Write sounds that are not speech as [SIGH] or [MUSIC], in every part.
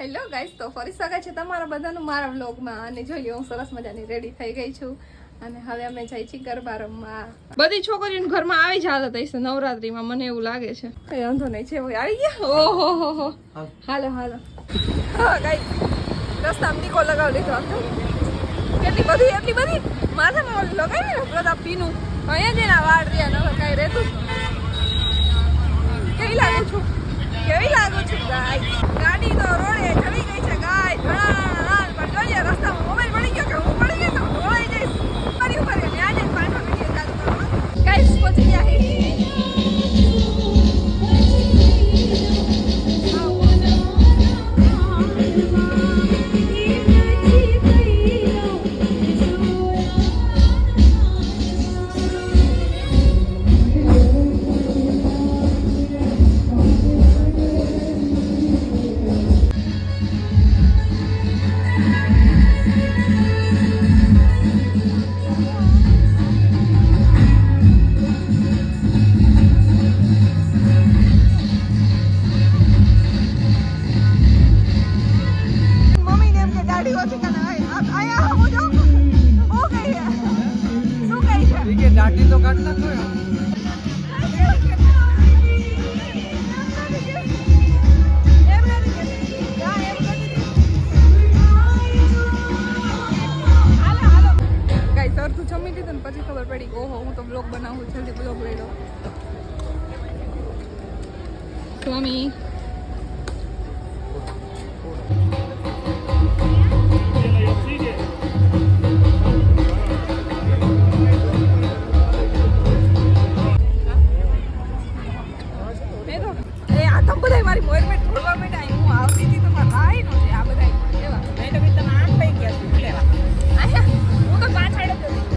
Hello guys તો ફરી સ્વાગત છે તમારા બધાનું મારા વ્લોગમાં અને જોઈ લો હું સરસ મજાની રેડી થઈ ગઈ છું. અને હવે અમે જઈ છીએ ગરબા રમવા. બધી છોકરીઓ ઘરમાં આવી જ હાલત હશે નવરાત્રીમાં મને એવું લાગે છે. કઈ વાંધો નહીં છે ભાઈ આવી ગયા. ઓહો હો હો. હાલો હાલો. હા ગાઈસ રસ્તામાં ટીકો લગાવી લીધો આમ કેટલી બધી એટલી બધી? માથામાં ઓલી લગાવી ને પ્રતાપ પીનું અહીંયા જ એના વાળ રહ્યા નવા કાંઈ રહેતું કઈ લાગુ છું? કેવી લાગુ છું ગાય ગાડી તો રોડે ચડી ગઈ છે ગાય ધડામ. પણ જોઈએ, રસ્તામાં મોબાઈલ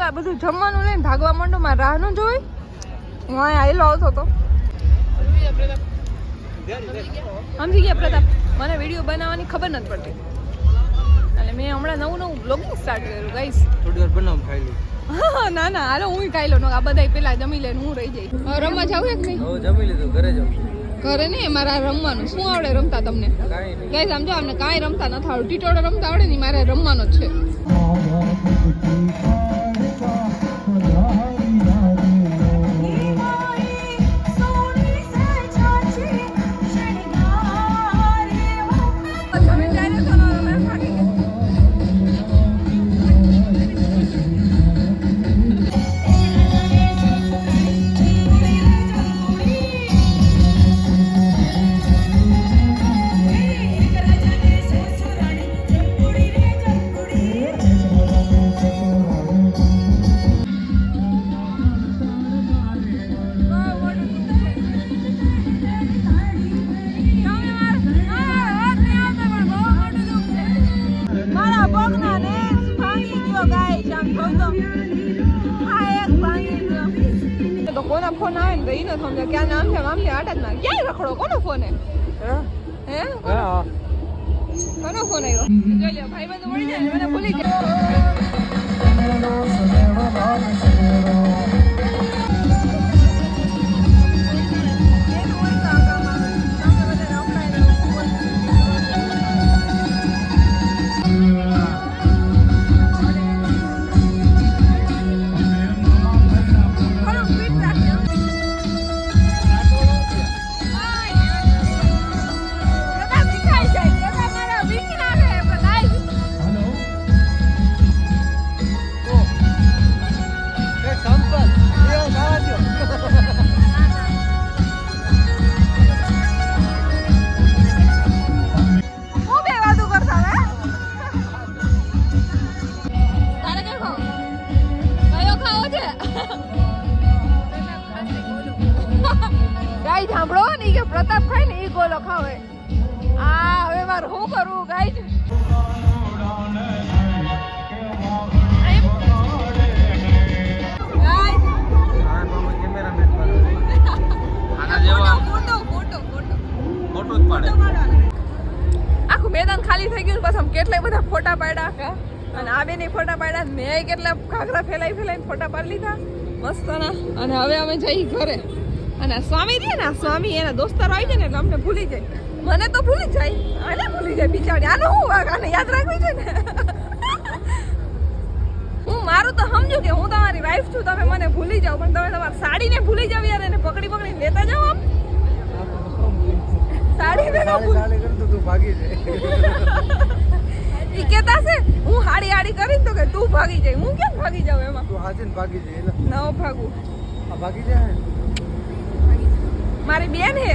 આ બધું જમવાનું લઈને ભાગવા માંડો, મારે રાહ ન જોઈ? હું અહીંયા આવેલો આવતો હતો. સમજી ગયા પ્રતાપ મને વીડિયો બનાવવાની ખબર નથી પડતી એટલે મેં હમણાં નવું નવું બ્લોગિંગ સ્ટાર્ટ કર્યું ગાઈસ થોડી વાર બનાવું ખાઈ લઉં હા ના ના હાલો હું કાઈ લો આ બધા પેલા જમી લે હું રહી જઈ રમવા જાવ એક નહીં જમી લીધું ઘરે જાવ ઘરે નહીં મારા રમવાનું શું આવડે રમતા તમને કાંઈ નહીં ગાઈસ આમ જો અમને કાંઈ રમતા નથી આવડે ટીટોડો રમતા આવડે ને મારે રમવાનો જ છે તો કોના ફોન આવે ને તો ઈ ન સમજે ક્યાં નામ છે આમ છે આટા જ માં ક્યાંય રખડો? કોનો ફોન હે? હે? કોનો? ફોન આવ્યો? જોઈ લ્યો ભાઈ બંધ મળી જાય મને ભૂલી જાય. મેદાન ગયું આમ કેટલાય બધા ફોટા પાડ્યા. અને આ બેની ફોટા પાડ્યા મેં કેટલા ઘાઘરા ફેલાઈ ફેલાઈને ફોટા પાડી લીધા. મસ્ત ના અને હવે અમે જઈ ઘરે. અને સ્વામી રે ને સ્વામી એના દોસ્તારો આવી જાય ને એટલે અમને ભૂલી જાય. મને તો ભૂલી જાય. આને ભૂલી જાય બિચારી. આનો હું આને યાદ રાખવી છે ને? હું મારું તો સમજુ કે હું તમારી વાઈફ છું, તમે મને ભૂલી જાઓ. પણ તમે તમારી સાડીને ભૂલી જાવ યાર, એને પકડી પકડી લેતા જાઓ આમ. તો ભાગી જાય. ઈ કહેતા છે હું હાડી હાડી કરી તો કે તું ભાગી જાય. હું કેમ ભાગી જાઉં એમાં? તું હાજે ને ભાગી જાય એટલે. ન ભાગું. આ ભાગી જાય મારી બેન હે.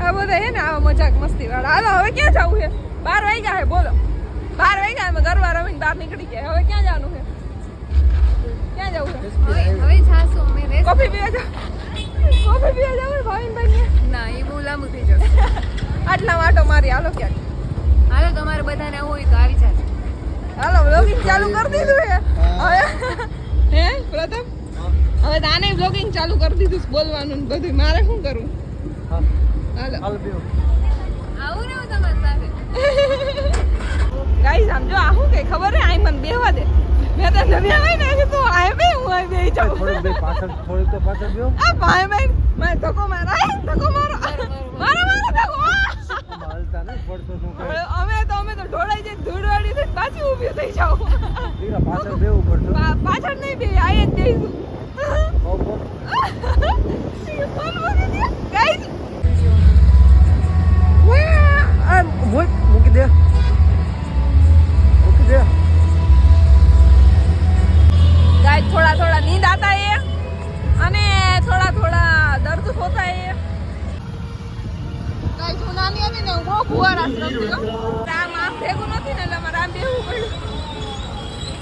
આ બધા હે ને આવા મજાક મસ્તી વાળા હાલો હવે ક્યાં જવું હે? બાર વાગ્યા હે બોલો. બાર વાગ્યા અમે ગરબા રમીને બહાર નીકળી ગયા હવે ક્યાં જવાનું હે? ક્યાં જવું છે હવે હવે જાશું અમે કોફી પીવા જાવ કોફી પીવા જાવ ભાવિનભાઈ ના એ બહુ લાંબુ થઈ જશે. [LAUGHS] આટલા માટો મારી હાલો ક્યાંક. હાલો તમારે બધાને હોય તો આવી જાય હાલો બ્લોગિંગ ચાલુ કરી દીધું હે. [LAUGHS] હે. પ્રથમ? હવે તાને બ્લોગિંગ ચાલુ કરી દીધું બોલવાનું બધું મારે શું કરવું? હા. હાલો. આવું ને હું તમારી સાથે [LAUGHS] ગાઈઝ આમ જો આ શું કે ખબર હે? આઈ મને બેહવા દે. મેં તો નવ્યા હોય ને તો આય બે હું આય બેહી જાઉં. થોડુંક બે પાછળ થોડુંક તો પાછળ બેહો. આ ભાઈ મેં ધક્કો મારા ધક્કો મારો. મારો મારો ધક્કો. આ! ને પડતો શું હવે અમે તો અમે તો ઢોળાઈ જઈને ધૂળવાળી થઈને પાછી ઊભી થઈ જાવ પાછળ બેવું પાછળ નહીં બે આય જ જઈશું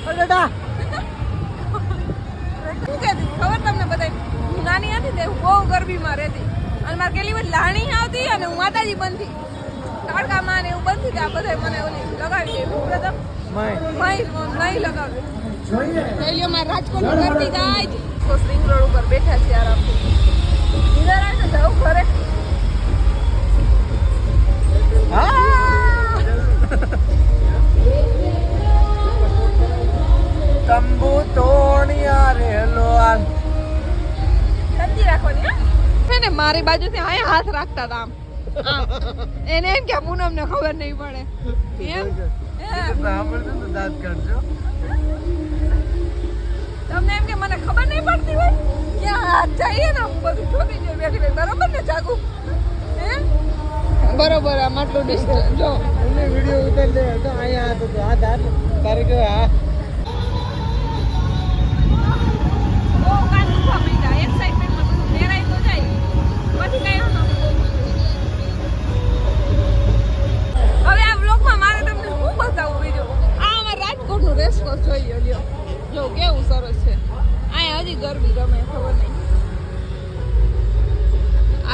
પડ્યું શું કહેતી? ખબર તમને બધાય? હું નાની હતી તે બહુ ગરબીમાં રહેતી. અને મારે કેટલી બધી લાણી આવતી અને હું માતાજી બનતી. તડકામાં ને એવું બનતી કે આ બધાય મને ઓલી લગાવી દે હું પ્રથમ નહીં લગાવે. રાજકોટ કરતી ગાય તો સ્પ્રિંગ રોડ ઉપર બેઠા છે જાઉં તંબુ તોણિયા રેલો શાંતિ રાખવાની હા. છે ને મારી બાજુથી અહીંયા હાથ રાખતા હતા આમ. આમ. [LAUGHS] એને એમ કે પૂનમ ને ખબર નહીં પડે. એમ. સાંભળજો તો દાંત કાઢજો. તમને એમ કે મને ખબર નહીં પડતી હોય? ક્યાં હાથ જઈએ ને હું બધું જોતી જોઈએ બેઠી બેઠી બરોબર ને ચાકુ હે? બરોબર આમ આટલું ડિસ્ટન્સ જો. વીડિયો વિડિયો ઉતારી લે તો અહીંયા હતો. તો આ દાંત તારે કે આ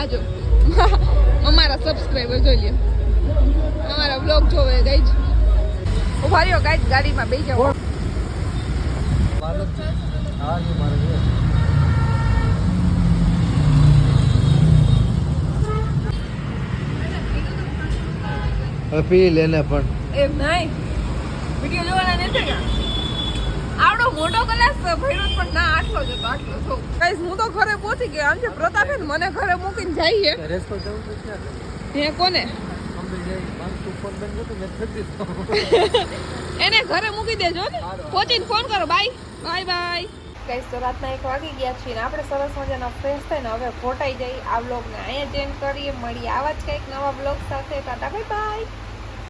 આજો [LAUGHS] અમારા સબસ્ક્રાઈબર જોઈ લે અમારા બ્લોગ જોવે ગઈ જ. ઊભા રહ્યો ગાઈડ ગાડીમાં બેસી જાઓ. પી લેને પણ. એમ નહીં. વીડિયો જોવાના નથી કે? આવડો મોટો કલાસ ભર્યો પણ ના આટલો જ હતો આટલો છો ગાઈસ હું તો ઘરે પહોંચી ગયો. આમ છે પ્રતાપે ને મને ઘરે મૂકીને જઈએ. ઘરે તો જવું છે ક્યાં હે કોને? એને ઘરે મૂકી દેજો ને. પહોંચીને ફોન કરો. બાય બાય બાય ગાઈસ તો રાતના એક વાગી ગયા છીએ ને આપણે સરસ મજાના ફ્રેશ થઈને હવે ફોટાઈ જઈ આ બ્લોગને અહીંયા ચેન્જ કરીએ. મળીએ આવા જ કંઈક નવા બ્લોગ સાથે. Tata bye bye